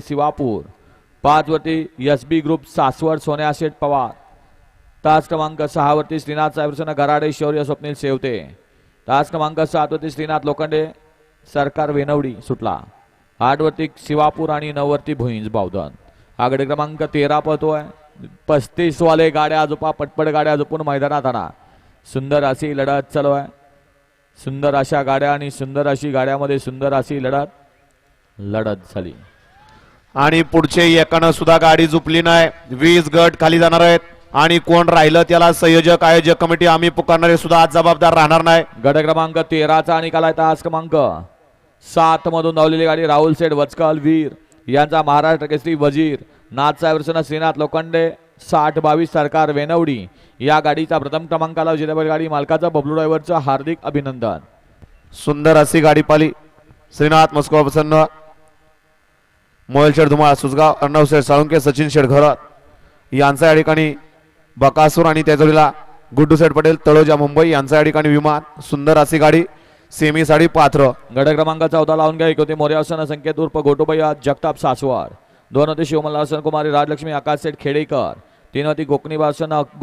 Shivapur. पाचवरती S B group Saswad Sonya Sheth Pawar. तास क्रमांक सहावरती श्रीनाथ साहेबसन गराडे शौर्य स्वप्नील शेवते. तास क्रमांक सातवरती श्रीनाथ लोखंडे सरकार वेनवडी सुटला. आठवरती शिवापूर आणि नऊवरती भुईंज बावधन. आगडे क्रमांक तेरा पळतोय. पस्तीसवाले गाड्या आजोपा पटपट गाड्या झोपून मैदानात आणा. सुंदर अशी लढत चालू आहे सुंदर अशा गाड्या आणि सुंदर अशी गाड्यामध्ये सुंदर अशी लढत लढत झाली. आणि पुढचे एकानं सुद्धा गाडी झुपली नाही. वीस गट खाली जाणार आहेत. आणि कोण राहिलं त्याला संयोजक आयोजक कमिटी आम्ही पुकारणारे सुद्धा आज जबाबदार राहणार नाही. गट क्रमांक तेराचा निकाल आहे तास क्रमांक सात मधून धावलेली गाडी राहुल सेठ वचकल वीर. यांचा महाराष्ट्र केसरी वजीर. नाथसाहेब रचना श्रीनाथ लोखंडे साठ बावीस सरकार वेनवडी या गाडीचा प्रथम क्रमांकाला विजेतेपद गाडी मालकाचा बबलू ड्रायव्हरचं हार्दिक अभिनंदन. सुंदर अशी गाडी पाली श्रीनाथ मस्को प्रसन्न. मोयल शेड धुमाळ सुजगाव अर्णव शेठ साळुंके सचिन शेठ घरत. यांचा या ठिकाणी बकासूर आणि त्या जोडीला गुड्डू सेठ पटेल तळोजा मुंबई यांचा या ठिकाणी विमान सुंदर अशी गाडी सेमी साडी पात्र गट क्रमांक चौदा लावून घ्या एक होते मोर्यासन संकेत उर्फ गोटुबैया जगताप सासवार दोन होती शिवमल्लासन कुमारी राजलक्ष्मी आकाश सेठ खेडेकर. तीन होती कोकणी भाषण गुरु